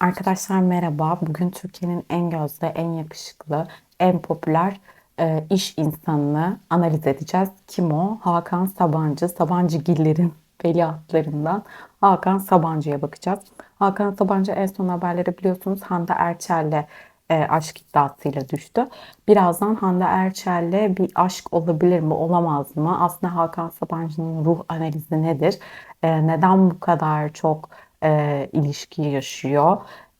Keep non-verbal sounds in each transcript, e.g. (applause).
Arkadaşlar merhaba. Bugün Türkiye'nin en gözde, en yakışıklı, en popüler e, iş insanını analiz edeceğiz. Kim o? Hakan Sabancı. Sabancıgillerin (laughs) veliahtlarından Hakan Sabancı'ya bakacağız. Hakan Sabancı en son haberleri biliyorsunuz Hande Erçel'le e, aşk iddiasıyla düştü. Birazdan Hande Erçel'le bir aşk olabilir mi, olamaz mı? Aslında Hakan Sabancı'nın ruh analizi nedir? E, neden bu kadar çok e, ilişki yaşıyor?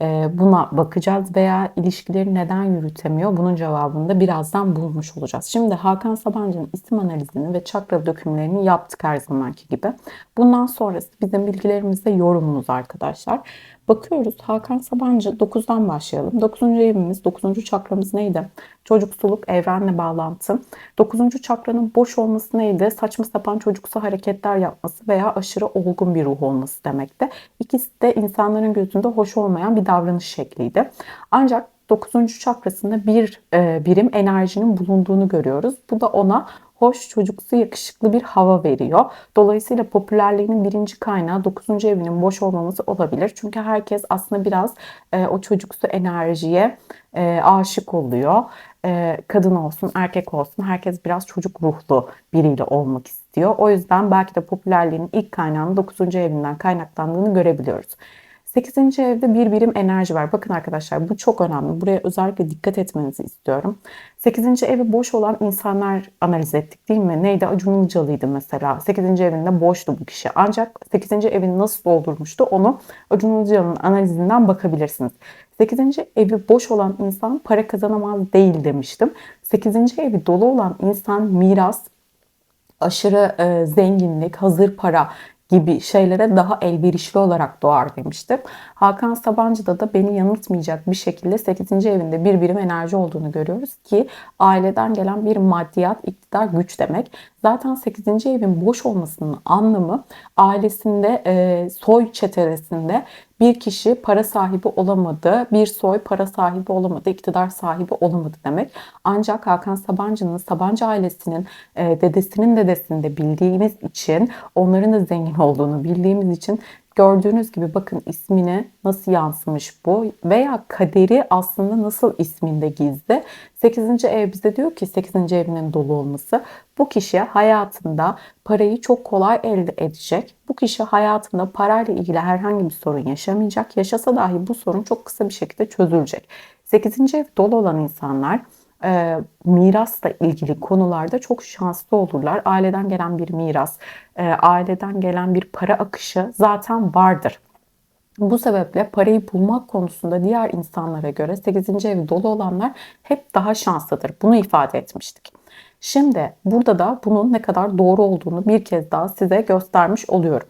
E, buna bakacağız veya ilişkileri neden yürütemiyor? Bunun cevabını da birazdan bulmuş olacağız. Şimdi Hakan Sabancı'nın isim analizini ve çakra dökümlerini yaptık her zamanki gibi. Bundan sonrası bizim bilgilerimizde yorumumuz arkadaşlar. Bakıyoruz Hakan Sabancı 9'dan başlayalım. 9. evimiz, 9. çakramız neydi? Çocuksuluk, evrenle bağlantı. 9. çakranın boş olması neydi? Saçma sapan çocuksu hareketler yapması veya aşırı olgun bir ruh olması demekti. İkisi de insanların gözünde hoş olmayan bir davranış şekliydi. Ancak 9. çakrasında bir e, birim enerjinin bulunduğunu görüyoruz. Bu da ona hoş, çocuksu, yakışıklı bir hava veriyor. Dolayısıyla popülerliğinin birinci kaynağı 9. evinin boş olmaması olabilir. Çünkü herkes aslında biraz e, o çocuksu enerjiye e, aşık oluyor. E, kadın olsun, erkek olsun herkes biraz çocuk ruhlu biriyle olmak istiyor. O yüzden belki de popülerliğin ilk kaynağının 9. evinden kaynaklandığını görebiliyoruz. 8. evde bir birim enerji var. Bakın arkadaşlar bu çok önemli. Buraya özellikle dikkat etmenizi istiyorum. 8. evi boş olan insanlar analiz ettik değil mi? Neydi? Acun Ilıcalı'ydı mesela. 8. evinde boştu bu kişi. Ancak 8. evini nasıl doldurmuştu onu Acun Ilıcalı'nın analizinden bakabilirsiniz. 8. evi boş olan insan para kazanamaz değil demiştim. 8. evi dolu olan insan miras, aşırı e, zenginlik, hazır para gibi şeylere daha elverişli olarak doğar demiştim. Hakan Sabancı'da da beni yanıltmayacak bir şekilde 8. evinde bir birim enerji olduğunu görüyoruz ki aileden gelen bir maddiyat, iktidar, güç demek. Zaten 8. evin boş olmasının anlamı ailesinde, e, soy çetesinde bir kişi para sahibi olamadı, bir soy para sahibi olamadı, iktidar sahibi olamadı demek. Ancak Hakan Sabancı'nın, Sabancı ailesinin, e, dedesinin dedesini de bildiğimiz için, onların da zengin olduğunu bildiğimiz için Gördüğünüz gibi bakın ismine nasıl yansımış bu veya kaderi aslında nasıl isminde gizli. 8. ev bize diyor ki 8. evinin dolu olması bu kişi hayatında parayı çok kolay elde edecek. Bu kişi hayatında parayla ilgili herhangi bir sorun yaşamayacak. Yaşasa dahi bu sorun çok kısa bir şekilde çözülecek. 8. ev dolu olan insanlar e, mirasla ilgili konularda çok şanslı olurlar. Aileden gelen bir miras, e, aileden gelen bir para akışı zaten vardır. Bu sebeple parayı bulmak konusunda diğer insanlara göre 8. evi dolu olanlar hep daha şanslıdır. Bunu ifade etmiştik. Şimdi burada da bunun ne kadar doğru olduğunu bir kez daha size göstermiş oluyorum.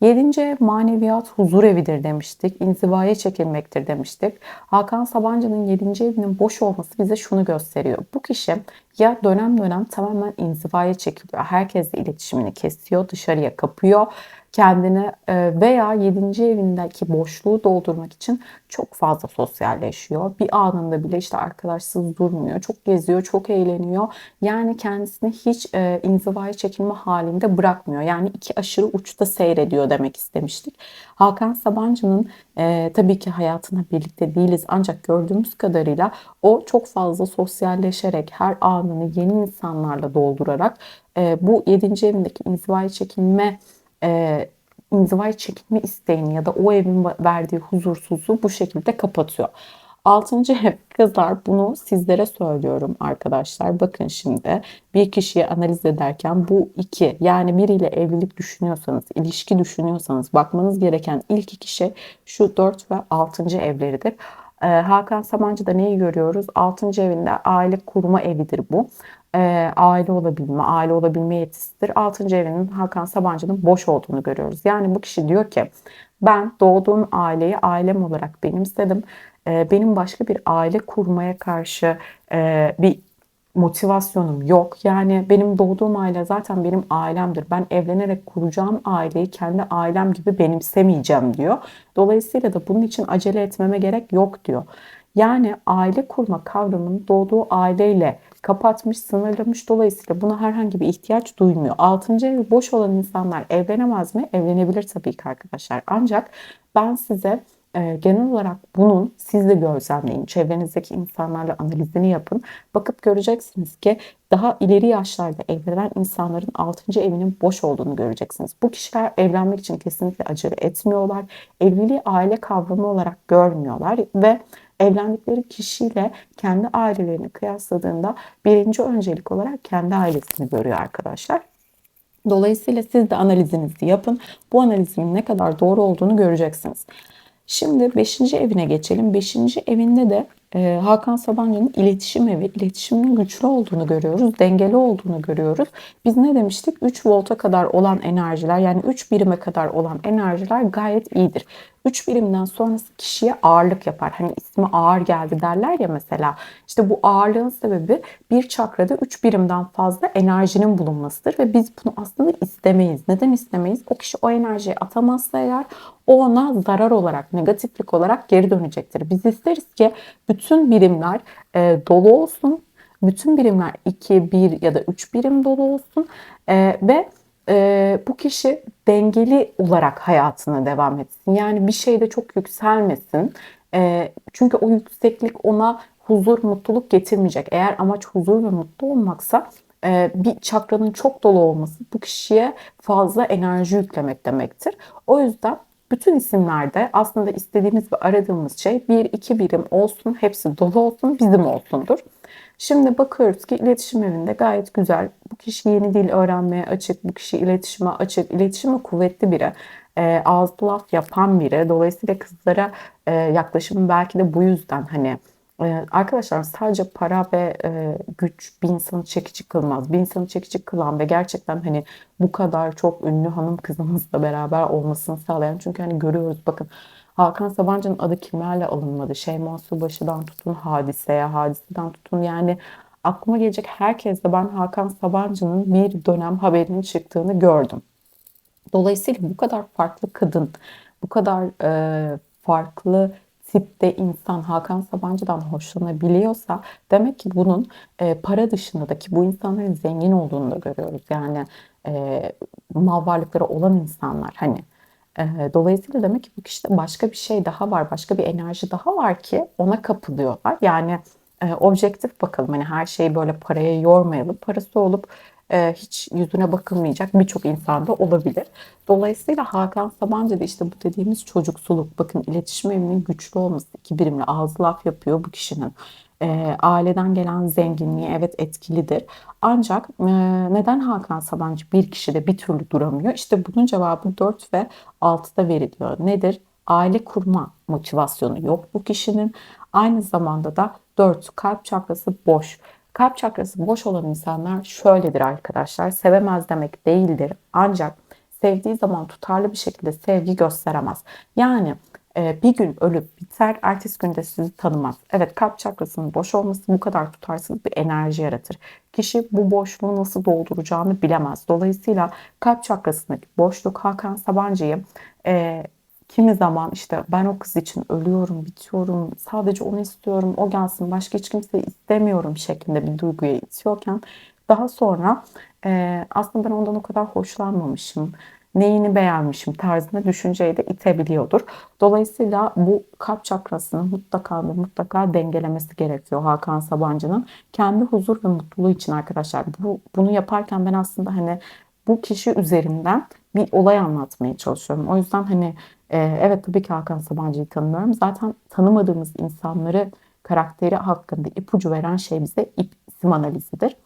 Yedinci maneviyat huzur evidir demiştik. İnzivaya çekilmektir demiştik. Hakan Sabancı'nın yedinci evinin boş olması bize şunu gösteriyor. Bu kişi ya dönem dönem tamamen inzivaya çekiliyor. Herkesle iletişimini kesiyor, dışarıya kapıyor kendini e, veya 7. evindeki boşluğu doldurmak için çok fazla sosyalleşiyor. Bir anında bile işte arkadaşsız durmuyor. Çok geziyor, çok eğleniyor. Yani kendisini hiç e, inzivaya çekilme halinde bırakmıyor. Yani iki aşırı uçta seyrediyor demek istemiştik. Hakan Sabancı'nın e, tabii ki hayatına birlikte değiliz ancak gördüğümüz kadarıyla o çok fazla sosyalleşerek her anını yeni insanlarla doldurarak e, bu 7. evindeki inzivaya çekilme e, inzivaya çekilme isteğini ya da o evin verdiği huzursuzluğu bu şekilde kapatıyor. Altıncı ev kızlar bunu sizlere söylüyorum arkadaşlar. Bakın şimdi bir kişiyi analiz ederken bu iki yani biriyle evlilik düşünüyorsanız, ilişki düşünüyorsanız bakmanız gereken ilk iki şey şu dört ve altıncı evleridir. Ee, Hakan Samancı'da neyi görüyoruz? Altıncı evinde aile kurma evidir bu e, aile olabilme, aile olabilme yetisidir. Altıncı evinin Hakan Sabancı'nın boş olduğunu görüyoruz. Yani bu kişi diyor ki ben doğduğum aileyi ailem olarak benimsedim. E, benim başka bir aile kurmaya karşı e, bir motivasyonum yok. Yani benim doğduğum aile zaten benim ailemdir. Ben evlenerek kuracağım aileyi kendi ailem gibi benimsemeyeceğim diyor. Dolayısıyla da bunun için acele etmeme gerek yok diyor. Yani aile kurma kavramını doğduğu aileyle kapatmış, sınırlamış. Dolayısıyla buna herhangi bir ihtiyaç duymuyor. Altıncı evi boş olan insanlar evlenemez mi? Evlenebilir tabii ki arkadaşlar. Ancak ben size e, genel olarak bunun siz de gözlemleyin. Çevrenizdeki insanlarla analizini yapın. Bakıp göreceksiniz ki daha ileri yaşlarda evlenen insanların 6. evinin boş olduğunu göreceksiniz. Bu kişiler evlenmek için kesinlikle acele etmiyorlar. Evliliği aile kavramı olarak görmüyorlar ve evlendikleri kişiyle kendi ailelerini kıyasladığında birinci öncelik olarak kendi ailesini görüyor arkadaşlar. Dolayısıyla siz de analizinizi yapın. Bu analizin ne kadar doğru olduğunu göreceksiniz. Şimdi 5. evine geçelim. 5. evinde de e, Hakan Sabancı'nın iletişim evi, iletişimin güçlü olduğunu görüyoruz, dengeli olduğunu görüyoruz. Biz ne demiştik? 3 volta kadar olan enerjiler yani 3 birime kadar olan enerjiler gayet iyidir. 3 birimden sonrası kişiye ağırlık yapar. Hani ismi ağır geldi derler ya mesela. İşte bu ağırlığın sebebi bir çakrada 3 birimden fazla enerjinin bulunmasıdır ve biz bunu aslında istemeyiz. Neden istemeyiz? O kişi o enerjiyi atamazsa eğer o ona zarar olarak, negatiflik olarak geri dönecektir. Biz isteriz ki bütün birimler e, dolu olsun. Bütün birimler 2, 1 ya da 3 birim dolu olsun. E, ve e, bu kişi dengeli olarak hayatına devam etsin. Yani bir şeyde çok yükselmesin. E, çünkü o yükseklik ona huzur, mutluluk getirmeyecek. Eğer amaç huzur ve mutlu olmaksa e, bir çakranın çok dolu olması bu kişiye fazla enerji yüklemek demektir. O yüzden bütün isimlerde aslında istediğimiz ve aradığımız şey bir iki birim olsun, hepsi dolu olsun, bizim olsundur. Şimdi bakıyoruz ki iletişim evinde gayet güzel. Bu kişi yeni dil öğrenmeye açık, bu kişi iletişime açık, iletişime kuvvetli biri. E, ağızlı laf yapan biri. Dolayısıyla kızlara e, yaklaşımı belki de bu yüzden hani ee, arkadaşlar sadece para ve e, güç bir insanı çekici kılmaz. Bir insanı çekici kılan ve gerçekten hani bu kadar çok ünlü hanım kızımızla beraber olmasını sağlayan. Çünkü hani görüyoruz bakın Hakan Sabancı'nın adı kimlerle alınmadı? Şeyma Subaşı'dan tutun hadiseye, hadiseden tutun yani aklıma gelecek herkesle ben Hakan Sabancı'nın bir dönem haberinin çıktığını gördüm. Dolayısıyla bu kadar farklı kadın, bu kadar e, farklı tipte insan Hakan Sabancı'dan hoşlanabiliyorsa demek ki bunun e, para dışında da ki bu insanların zengin olduğunu da görüyoruz. Yani e, mal varlıkları olan insanlar hani dolayısıyla demek ki bu kişide başka bir şey daha var, başka bir enerji daha var ki ona kapılıyorlar. Yani e, objektif bakalım hani her şeyi böyle paraya yormayalım. Parası olup e, hiç yüzüne bakılmayacak birçok insanda olabilir. Dolayısıyla Hakan Sabancı da işte bu dediğimiz çocuksuluk, bakın iletişim evinin güçlü olması, iki birimli ağız laf yapıyor bu kişinin. E, aileden gelen zenginliği evet etkilidir. Ancak e, neden Hakan Sabancı bir kişide bir türlü duramıyor? İşte bunun cevabı 4 ve 6'da veriliyor. Nedir? Aile kurma motivasyonu yok bu kişinin. Aynı zamanda da 4 kalp çakrası boş. Kalp çakrası boş olan insanlar şöyledir arkadaşlar. Sevemez demek değildir. Ancak sevdiği zaman tutarlı bir şekilde sevgi gösteremez. Yani bir gün ölüp biter, ertesi günde sizi tanımaz. Evet kalp çakrasının boş olması bu kadar tutarsız bir enerji yaratır. Kişi bu boşluğu nasıl dolduracağını bilemez. Dolayısıyla kalp çakrasındaki boşluk Hakan Sabancı'yı e, Kimi zaman işte ben o kız için ölüyorum, bitiyorum, sadece onu istiyorum, o gelsin, başka hiç kimse istemiyorum şeklinde bir duyguya itiyorken daha sonra e, aslında ben ondan o kadar hoşlanmamışım, neyini beğenmişim tarzında düşünceyi de itebiliyordur. Dolayısıyla bu kalp çakrasını mutlaka ve mutlaka dengelemesi gerekiyor Hakan Sabancı'nın. Kendi huzur ve mutluluğu için arkadaşlar. Bu, bunu yaparken ben aslında hani bu kişi üzerinden bir olay anlatmaya çalışıyorum. O yüzden hani ee, evet tabii ki Hakan Sabancı'yı tanımıyorum. Zaten tanımadığımız insanları karakteri hakkında ipucu veren şey bize isim analizidir.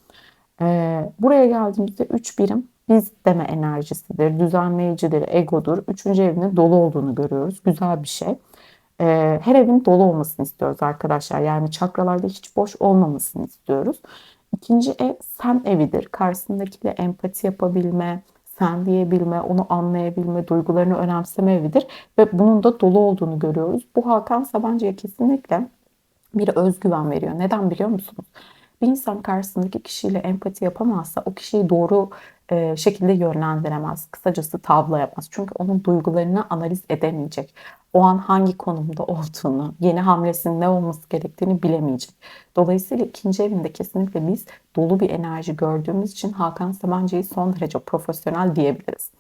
Ee, buraya geldiğimizde 3 birim biz deme enerjisidir, düzenleyicidir, egodur. Üçüncü evinin dolu olduğunu görüyoruz. Güzel bir şey. Ee, her evin dolu olmasını istiyoruz arkadaşlar. Yani çakralarda hiç boş olmamasını istiyoruz. İkinci ev sen evidir. Karşısındakiyle empati yapabilme, sen diyebilme, onu anlayabilme, duygularını önemseme evidir. Ve bunun da dolu olduğunu görüyoruz. Bu Hakan Sabancı'ya kesinlikle bir özgüven veriyor. Neden biliyor musunuz? Bir insan karşısındaki kişiyle empati yapamazsa o kişiyi doğru e, şekilde yönlendiremez. Kısacası tavlayamaz. Çünkü onun duygularını analiz edemeyecek. O an hangi konumda olduğunu, yeni hamlesinin ne olması gerektiğini bilemeyecek. Dolayısıyla ikinci evinde kesinlikle biz dolu bir enerji gördüğümüz için Hakan Sabancı'yı son derece profesyonel diyebiliriz.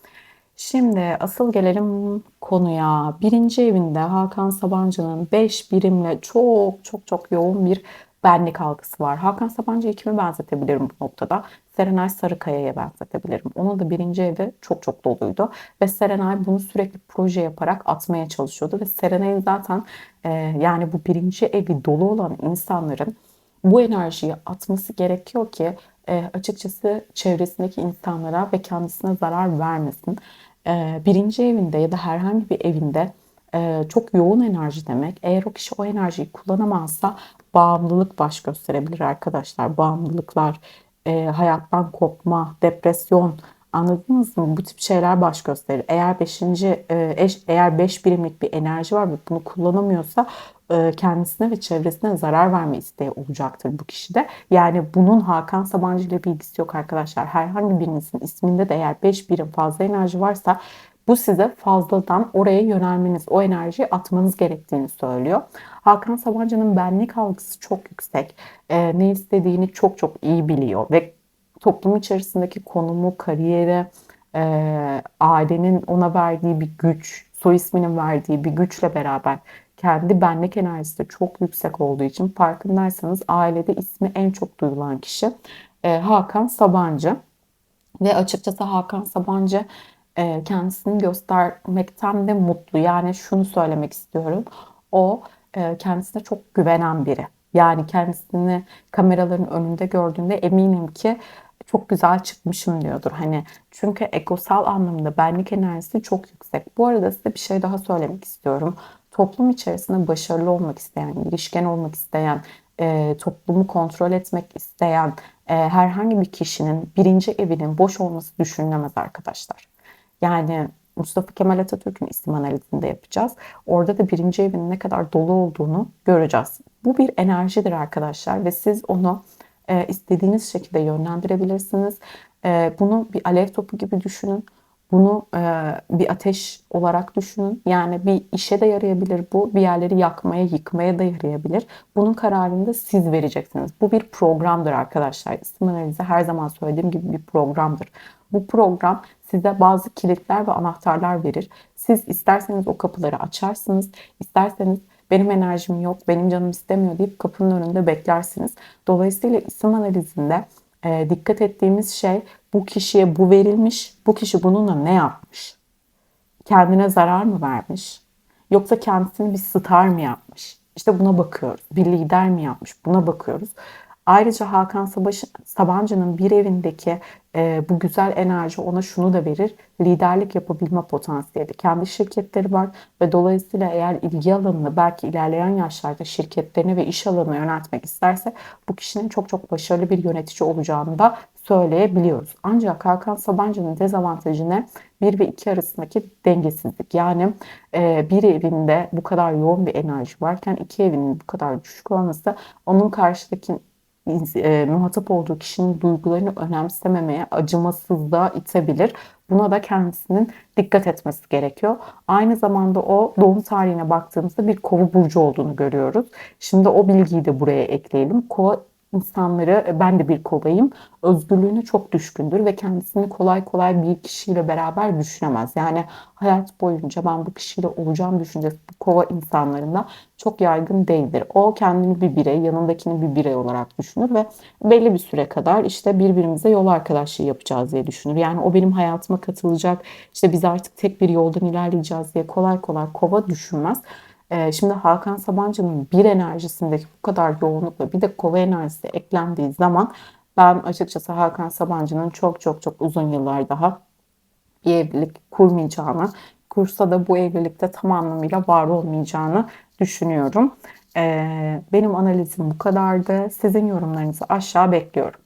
Şimdi asıl gelelim konuya. Birinci evinde Hakan Sabancı'nın 5 birimle çok çok çok yoğun bir benlik algısı var. Hakan Sabancı'yı kime benzetebilirim bu noktada? Serenay Sarıkaya'ya benzetebilirim. Onun da birinci evi çok çok doluydu. Ve Serenay bunu sürekli proje yaparak atmaya çalışıyordu. Ve Serenay'ın zaten e, yani bu birinci evi dolu olan insanların bu enerjiyi atması gerekiyor ki e, açıkçası çevresindeki insanlara ve kendisine zarar vermesin. E, birinci evinde ya da herhangi bir evinde e, çok yoğun enerji demek. Eğer o kişi o enerjiyi kullanamazsa bağımlılık baş gösterebilir arkadaşlar. Bağımlılıklar, e, hayattan kopma, depresyon, Anladınız mı? Bu tip şeyler baş gösterir. Eğer 5. E, eğer 5 birimlik bir enerji var ve bunu kullanamıyorsa e, kendisine ve çevresine zarar verme isteği olacaktır bu kişide. Yani bunun Hakan Sabancı ile bir ilgisi yok arkadaşlar. Herhangi birinizin isminde de eğer 5 birim fazla enerji varsa bu size fazladan oraya yönelmeniz, o enerjiyi atmanız gerektiğini söylüyor. Hakan Sabancı'nın benlik algısı çok yüksek. E, ne istediğini çok çok iyi biliyor ve toplum içerisindeki konumu, kariyeri, e, ailenin ona verdiği bir güç, soy isminin verdiği bir güçle beraber kendi benlik enerjisi de çok yüksek olduğu için farkındaysanız ailede ismi en çok duyulan kişi e, Hakan Sabancı. Ve açıkçası Hakan Sabancı e, kendisini göstermekten de mutlu. Yani şunu söylemek istiyorum. O e, kendisine çok güvenen biri. Yani kendisini kameraların önünde gördüğünde eminim ki çok güzel çıkmışım diyordur. Hani çünkü egosal anlamda benlik enerjisi çok yüksek. Bu arada size bir şey daha söylemek istiyorum. Toplum içerisinde başarılı olmak isteyen, ilişken olmak isteyen, e, toplumu kontrol etmek isteyen e, herhangi bir kişinin birinci evinin boş olması düşünülemez arkadaşlar. Yani Mustafa Kemal Atatürk'ün isim analizinde yapacağız. Orada da birinci evinin ne kadar dolu olduğunu göreceğiz. Bu bir enerjidir arkadaşlar ve siz onu e, istediğiniz şekilde yönlendirebilirsiniz. E, bunu bir alev topu gibi düşünün. Bunu e, bir ateş olarak düşünün. Yani bir işe de yarayabilir bu. Bir yerleri yakmaya, yıkmaya da yarayabilir. Bunun kararını da siz vereceksiniz. Bu bir programdır arkadaşlar. İsim analizi her zaman söylediğim gibi bir programdır. Bu program size bazı kilitler ve anahtarlar verir. Siz isterseniz o kapıları açarsınız. isterseniz benim enerjim yok, benim canım istemiyor deyip kapının önünde beklersiniz. Dolayısıyla isim analizinde e, dikkat ettiğimiz şey bu kişiye bu verilmiş, bu kişi bununla ne yapmış? Kendine zarar mı vermiş? Yoksa kendisini bir star mı yapmış? İşte buna bakıyoruz. Bir lider mi yapmış? Buna bakıyoruz. Ayrıca Hakan Sabancı'nın bir evindeki e, bu güzel enerji ona şunu da verir. Liderlik yapabilme potansiyeli. Kendi şirketleri var ve dolayısıyla eğer ilgi alanını belki ilerleyen yaşlarda şirketlerini ve iş alanını yönetmek isterse bu kişinin çok çok başarılı bir yönetici olacağını da söyleyebiliyoruz. Ancak Hakan Sabancı'nın dezavantajı ne? 1 ve 2 arasındaki dengesizlik. Yani e, bir evinde bu kadar yoğun bir enerji varken iki evinin bu kadar düşük olması onun karşıdaki e, muhatap olduğu kişinin duygularını önemsememeye, acımasızlığa itebilir. Buna da kendisinin dikkat etmesi gerekiyor. Aynı zamanda o doğum tarihine baktığımızda bir kova burcu olduğunu görüyoruz. Şimdi o bilgiyi de buraya ekleyelim. Kova insanları e, ben de bir kovayım özgürlüğüne çok düşkündür ve kendisini kolay kolay bir kişiyle beraber düşünemez. Yani hayat boyunca ben bu kişiyle olacağım düşüncesi bu kova insanlarında çok yaygın değildir. O kendini bir birey, yanındakini bir birey olarak düşünür ve belli bir süre kadar işte birbirimize yol arkadaşlığı yapacağız diye düşünür. Yani o benim hayatıma katılacak, işte biz artık tek bir yoldan ilerleyeceğiz diye kolay kolay kova düşünmez. Ee, şimdi Hakan Sabancı'nın bir enerjisindeki bu kadar yoğunlukla bir de kova enerjisi eklendiği zaman ben açıkçası Hakan Sabancı'nın çok çok çok uzun yıllar daha bir evlilik kurmayacağını, kursa da bu evlilikte tam anlamıyla var olmayacağını düşünüyorum. Ee, benim analizim bu kadardı. Sizin yorumlarınızı aşağı bekliyorum.